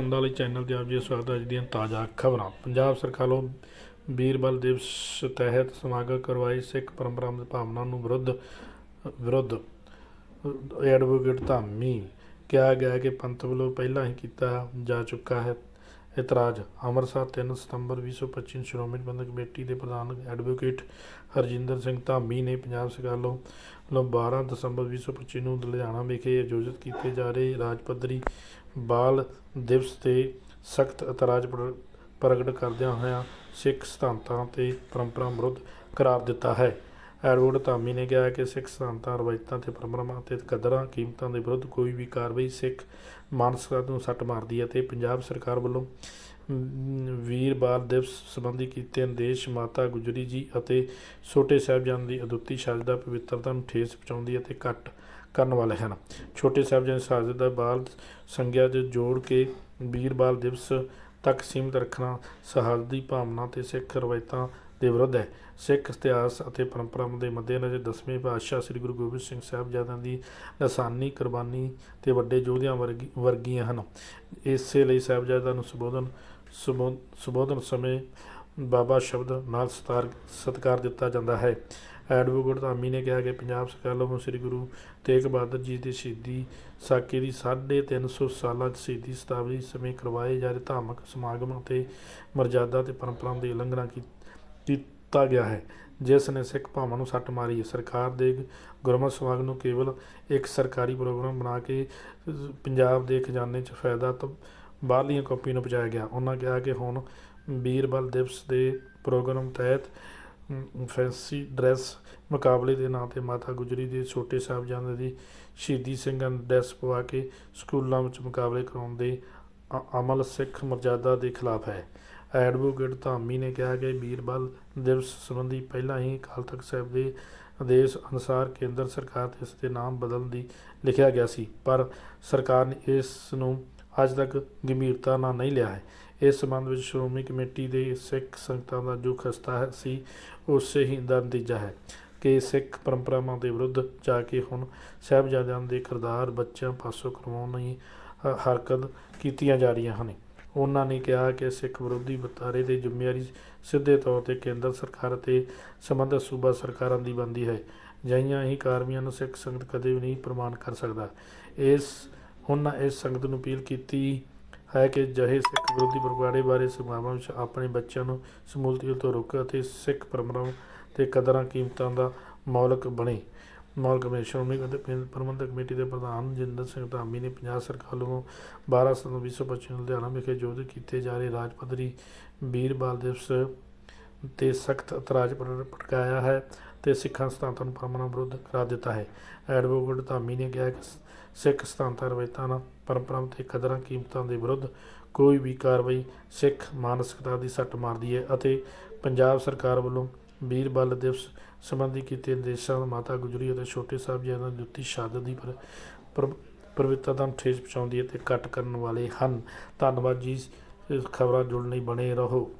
ਨੰਦਾ ਲਈ ਚੈਨਲ ਤੇ ਆਪ ਜੀ ਦਾ ਸਵਾਗਤ ਹੈ। ਅੱਜ ਦੀਆਂ ਤਾਜ਼ਾ ਖਬਰਾਂ। ਪੰਜਾਬ ਸਰਕਾਰ ਵੱਲੋਂ ਵੀਰਬਲ ਦਿਵਸ ਤਹਿਤ ਸਮਾਗਮ ਕਰਵਾਏ ਸਿੱਖ ਪਰੰਪਰਾ ਭਾਵਨਾ ਨੂੰ ਵਿਰੁੱਧ ਵਿਰੁੱਧ ਐਡਵੋਕੇਟ ਧਾਮੀ ਕਿਹਾ ਗਿਆ ਹੈ ਕਿ ਪੰਥ ਵੱਲੋਂ ਪਹਿਲਾਂ ਹੀ ਕੀਤਾ ਜਾ ਚੁੱਕਾ ਹੈ। ਇਤਰਾਜ਼, ਅੰਮ੍ਰਿਤਸਰ 3 ਸਤੰਬਰ 2025 ਨੂੰ ਸ਼੍ਰੋਮਣੀ ਪ੍ਰਬੰਧਕ ਕਮੇਟੀ ਦੇ ਪ੍ਰਧਾਨ ਐਡਵੋਕੇਟ ਹਰਜਿੰਦਰ ਸਿੰਘ ਧਾਮੀ ਨੇ ਪੰਜਾਬ ਸਰਕਾਰ ਵੱਲੋਂ ਵੱਲੋਂ 12 ਦਸੰਬਰ 2025 ਨੂੰ ਲੁਧਿਆਣਾ ਵਿਖੇ ਆਯੋਜਿਤ ਕੀਤੇ ਜਾ ਰਹੇ ਰਾਜ ਪੱਧਰੀ ਬਾਲ ਦਿਵਸ ਤੇ ਸਖਤ ਇਤਰਾਜ਼ ਪ੍ਰ- ਪ੍ਰਗਟ ਕਰਦਿਆਂ ਹੋਇਆਂ ਸਿੱਖ ਸਿਧਾਂਤਾਂ ਤੇ ਪਰੰਪਰਾ ਵਿਰੁੱਧ ਕਰਾਰ ਦਿੱਤਾ ਹੈ। ਐਡਵੋਕੇਟ ਧਾਮੀ ਨੇ ਕਿਹਾ ਕਿ ਸਿੱਖ ਸਿਧਾਂਤਾਂ ਰਵਾਇਤਾਂ ਤੇ ਪਰੰਪਰਾਵਾਂ ਅਤੇ ਕਦਰਾਂ ਕੀਮਤਾਂ ਦੇ ਵਿਰੁੱਧ ਕੋਈ ਵੀ ਕਾਰਵਾਈ ਸਿੱਖ ਮਾਨਸਿਕਤਾ ਨੂੰ ਸੱਟ ਮਾਰਦੀ ਹੈ ਤੇ ਪੰਜਾਬ ਸਰਕਾਰ ਵੱਲੋਂ ਅਮ, ਵੀਰ ਬਾਲ ਦਿਵਸ ਸੰਬੰਧੀ ਕੀਤੇ ਨਿਰਦੇਸ਼ ਮਾਤਾ ਗੁਜਰੀ ਜੀ ਅਤੇ ਛੋਟੇ ਸਾਹਿਬਜ਼ਾਨ ਦੀ ਅਦੁੱਤੀ ਸ਼ਹਾਦਤ ਪਵਿੱਤਰਤਾ ਨੂੰ ਠੇਸ ਪਹੁੰਚਾਉਂਦੀ ਅਤੇ ਘੱਟ ਕਰਨ ਵਾਲੇ ਹਨ। ਛੋਟੇ ਸਾਹਿਬਜ਼ਾਦੇ ਦੀ ਸ਼ਹਾਦਤ ਦਾ ਬਾਲ ਸੰਗਿਆ ਦੇ ਜੋੜ ਕੇ ਵੀਰ ਬਾਲ ਦਿਵਸ ਤੱਕ ਸੀਮਿਤ ਰੱਖਣਾ ਸ਼ਹਾਦਤ ਦੀ ਭਾਵਨਾ ਤੇ ਸਿੱਖ ਰਵਾਇਤਾਂ ਦੇ ਵਿਰੁੱਧ ਹੈ। ਸਿੱਖ ਇਤਿਹਾਸ ਅਤੇ ਪਰੰਪਰਾਵਾਂ ਦੇ ਮੱਦੇਨਜ਼ਰ ਦਸਵੇਂ ਪਾਤਸ਼ਾਹ ਸ੍ਰੀ ਗੁਰੂ ਗੋਬਿੰਦ ਸਿੰਘ ਸਾਹਿਬਜ਼ਾਦਿਆਂ ਦੀ ਲਸਾਨੀ ਕੁਰਬਾਨੀ ਤੇ ਵੱਡੇ ਯੋਧਿਆਂ ਵਰਗੀ, ਵਰਗੀਆਂ ਹਨ। ਇਸੇ ਲਈ ਸਾਹਿਬਜ਼ਾਦਿਆਂ ਨੂੰ ਸੰਬੋਧਨ ਸੰਬੋ- ਸੰਬੋਧਨ ਸਮੇਂ ਬਾਬਾ ਸ਼ਬਦ ਨਾਲ ਸਤਾਰ, ਸਤਿਕਾਰ ਦਿੱਤਾ ਜਾਂਦਾ ਹੈ। ਐਡਵੋਕੇਟ ਧਾਮੀ ਨੇ ਕਿਹਾ ਕਿ ਪੰਜਾਬ ਸਰਕਾਰ ਵੱਲੋਂ ਸ੍ਰੀ ਗੁਰੂ ਤੇਗ ਬਹਾਦਰ ਜੀ ਦੀ ਸ਼ਹੀਦੀ ਸਾਕੇ ਦੀ 350 ਸਾਲਾ ਸ਼ਹੀਦੀ ਸ਼ਤਾਬਦੀ ਸਮੇਂ ਕਰਵਾਏ ਜਾ ਰਹੇ ਧਾਰਮਿਕ ਸਮਾਗਮ ਅਤੇ ਮਰਜ਼ਾਦਾ ਤੇ ਪਰੰਪਰਾਵਾਂ ਦੀ ਉਲੰਘਣਾ ਕੀਤੀ ਕੀਤਾ ਗਿਆ ਹੈ, ਜਿਸ ਨੇ ਸਿੱਖ ਭਾਵਾਂ ਨੂੰ ਸੱਟ ਮਾਰੀ ਹੈ। ਸਰਕਾਰ ਦੇ ਗੁਰਮਤ ਸਮਾਗਮ ਨੂੰ ਕੇਵਲ ਇੱਕ ਸਰਕਾਰੀ ਪ੍ਰੋਗਰਾਮ ਬਣਾ ਕੇ ਪੰਜਾਬ ਦੇ ਖਜ਼ਾਨੇ 'ਚ ਫਾਇਦਾ ਤਾਂ ਬਾਹਰਲੀਆਂ ਕਾਪੀਆਂ ਨੂੰ ਪਹੁੰਚਾਇਆ ਗਿਆ। ਉਹਨਾਂ ਕਿਹਾ ਕਿ ਹੁਣ ਵੀਰਬਲ ਦਿਵਸ ਦੇ ਪ੍ਰੋਗਰਾਮ ਤਹਿਤ ਫੈਂਸੀ ਡਰੈਸ ਮੁਕਾਬਲੇ ਦੇ ਨਾਂ ਤੇ ਮਾਤਾ ਗੁਜਰੀ ਦੇ ਛੋਟੇ ਸਾਹਿਬਜ਼ਾਦੇ ਦੀ ਸ਼ਹੀਦੀ ਸਿੰਘਾਂ ਨੂੰ ਡਰੈਸ ਪਵਾ ਕੇ ਸਕੂਲਾਂ ਵਿੱਚ ਮੁਕਾਬਲੇ ਕਰਾਉਣ ਦੇ ਅਮਲ ਸਿੱਖ ਮਰਜ਼ਾਦਾ ਦੇ ਖਿਲਾਫ ਹੈ। ਐਡਵੋਕੇਟ ਧਾਮੀ ਨੇ ਕਿਹਾ ਕਿ ਵੀਰਬਲ ਦਿਵਸ ਸੰਬੰਧੀ ਪਹਿਲਾਂ ਹੀ ਅਕਾਲ ਤਖਤ ਸਾਹਿਬ ਦੇ ਆਦੇਸ਼ ਅਨੁਸਾਰ ਕੇਂਦਰ ਸਰਕਾਰ ਤੇ ਇਸ ਦੇ ਨਾਮ ਬਦਲਣ ਦੀ ਲਿਖਿਆ ਗਿਆ ਸੀ, ਪਰ ਸਰਕਾਰ ਨੇ ਇਸ ਨੂੰ ਅੱਜ ਤੱਕ ਗੰਭੀਰਤਾ ਨਾਲ ਨਹੀਂ ਲਿਆ ਹੈ। ਇਸ ਸੰਬੰਧ ਵਿੱਚ ਸ਼੍ਰੋਮਣੀ ਕਮੇਟੀ ਦੇ ਸਿੱਖ ਸੰਗਤਾਂ ਦਾ ਜੋ ਖਸਤਾ ਸੀ, ਉਸੇ ਹੀ ਦਾ ਨਤੀਜਾ ਹੈ ਕਿ ਸਿੱਖ ਪਰੰਪਰਾਵਾਂ ਦੇ ਵਿਰੁੱਧ ਜਾ ਕੇ ਹੁਣ ਸਾਹਿਬਜ਼ਾਦਿਆਂ ਦੇ ਕਿਰਦਾਰ ਬੱਚਿਆਂ ਪਾਸੋਂ ਕਰਵਾਉਣ ਲਈ ਹਰਕਤ ਕੀਤੀਆਂ ਜਾ ਰਹੀਆਂ ਹਨ। ਉਹਨਾਂ ਨੇ ਕਿਹਾ ਕਿ ਸਿੱਖ ਵਿਰੋਧੀ ਵਰਤਾਰੇ ਦੀ ਜ਼ਿੰਮੇਵਾਰੀ ਸਿੱਧੇ ਤੌਰ ਤੇ ਕੇਂਦਰ ਸਰਕਾਰ ਅਤੇ ਸੰਬੰਧਿਤ ਸੂਬਾ ਸਰਕਾਰਾਂ ਦੀ ਬਣਦੀ ਹੈ। ਅਜਿਹੀਆਂ ਹੀ ਕਾਰਵਾਈਆਂ ਨੂੰ ਸਿੱਖ ਸੰਗਤ ਕਦੇ ਵੀ ਨਹੀਂ ਪ੍ਰਮਾਣ ਕਰ ਸਕਦਾ। ਇਸ ਉਹਨਾਂ ਇਸ ਸੰਗਤ ਨੂੰ ਅਪੀਲ ਕੀਤੀ ਹੈ ਕਿ ਜਹੇ ਸਿੱਖ ਵਿਰੋਧੀ ਪ੍ਰਗਟਾਵੇ ਬਾਰੇ ਸਮਾਗਮਾਂ ਵਿੱਚ ਆਪਣੇ ਬੱਚਿਆਂ ਨੂੰ ਸਮੂਲਤੀ ਤੋਂ ਰੋਕ ਅਤੇ ਸਿੱਖ ਪਰੰਪਰਾਵਾਂ ਤੇ ਕਦਰਾਂ ਕੀਮਤਾਂ ਦਾ ਮੌਲਕ ਬਣੇ। ਮੌਲਕ ਸ਼੍ਰੋਮਣੀ ਪ੍ਰਬੰਧਕ ਕਮੇਟੀ ਦੇ ਪ੍ਰਧਾਨ ਜਿੰਦਰ ਸਿੰਘ ਧਾਮੀ ਨੇ ਪੰਜਾਬ ਸਰਕਾਰ ਵੱਲੋਂ 12 ਸਤੰਬਰ 2025 ਨੂੰ ਲੁਧਿਆਣਾ ਵਿਖੇ ਆਯੋਜਿਤ ਕੀਤੇ ਜਾ ਰਹੇ ਰਾਜ ਪੱਧਰੀ ਵੀਰ ਬਾਲ ਦਿਵਸ ਤੇ ਸਖਤ ਇਤਰਾਜ਼ ਪ੍ਰ- ਹੈ ਤੇ ਸਿੱਖਾਂ ਸਿਧਾਂਤਾਂ ਨੂੰ ਪਰਮਨਾ ਵਿਰੁੱਧ ਕਰਾ ਦਿੱਤਾ ਹੈ। ਐਡਵੋਕੇਟ ਧਾਮੀ ਨੇ ਕਿਹਾ ਕਿ ਸਿੱਖ ਸਿਧਾਂਤਾਂ, ਰਵਾਇਤਾਂ ਨਾਲ ਪਰੰਪਰਾਵਾਂ ਤੇ ਕਦਰਾਂ ਕੀਮਤਾਂ ਦੇ ਵਿਰੁੱਧ ਕੋਈ ਵੀ ਕਾਰਵਾਈ ਸਿੱਖ ਮਾਨਸਿਕਤਾ ਦੀ ਸੱਟ ਮਾਰਦੀ ਹੈ ਅਤੇ ਪੰਜਾਬ ਸਰਕਾਰ ਵੱਲੋਂ ਵੀਰ ਬਲ ਦਿਵਸ ਸੰਬੰਧੀ ਕੀਤੇ ਨਿਰਦੇਸ਼ਾਂ ਮਾਤਾ ਗੁਜਰੀ ਅਤੇ ਛੋਟੇ ਸਾਹਿਬਜ਼ਾਦਿਆਂ ਦੀ ਦਿੱਤੀ ਸ਼ਹਾਦਤ ਦੀ ਪਰ- ਪਰ- ਪਵਿੱਤਰਤਾ ਨੂੰ ਠੇਸ ਪਹੁੰਚਾਉਂਦੀ ਹੈ ਤੇ ਕੱਟ ਕਰਨ ਵਾਲੇ ਹਨ। ਧੰਨਵਾਦ ਜੀ ਖਬਰਾਂ ਜੁੜਨ ਲਈ ਬਣੇ ਰਹੋ।